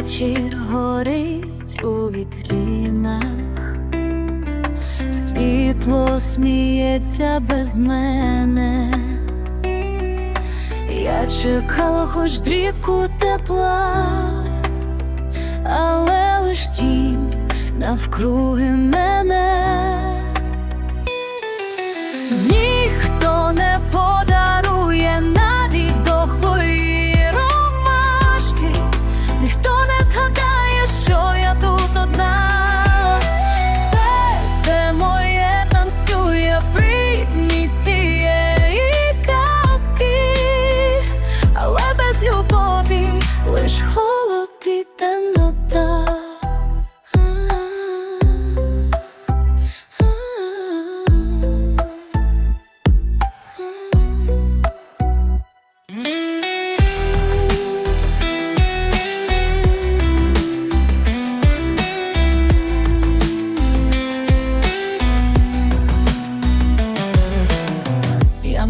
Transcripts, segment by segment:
Вечір горить у вітрінах, світло сміється без мене. Я чекала хоч дрібку тепла, але лиш тінь навкруги мене.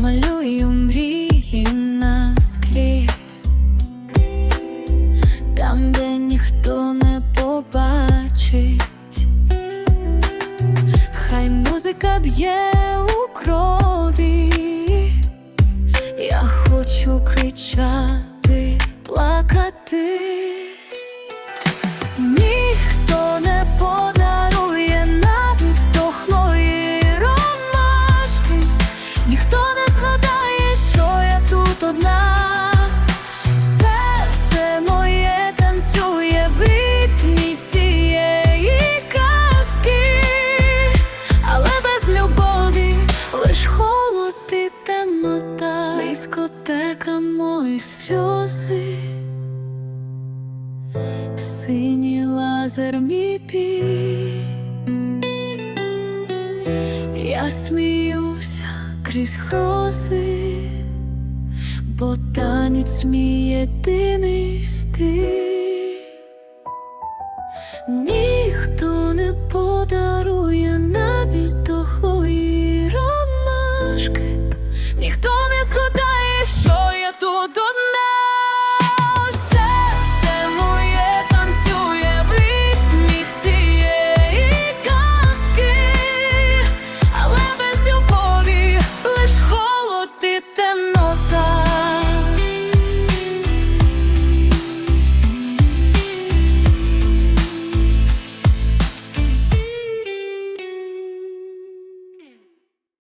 Малюю мрії на склі, там, де ніхто не побачить, хай музика б'є у крові, я хочу кричати, плакати. Ніхто не згадає, що я тут одна. Серце моє танцює в цієї казки, але без любові лиш холод і темнота, мої сльози. Синій лазер мій пій Я сміюся крізь грози, бо танець мій єдиний стиль.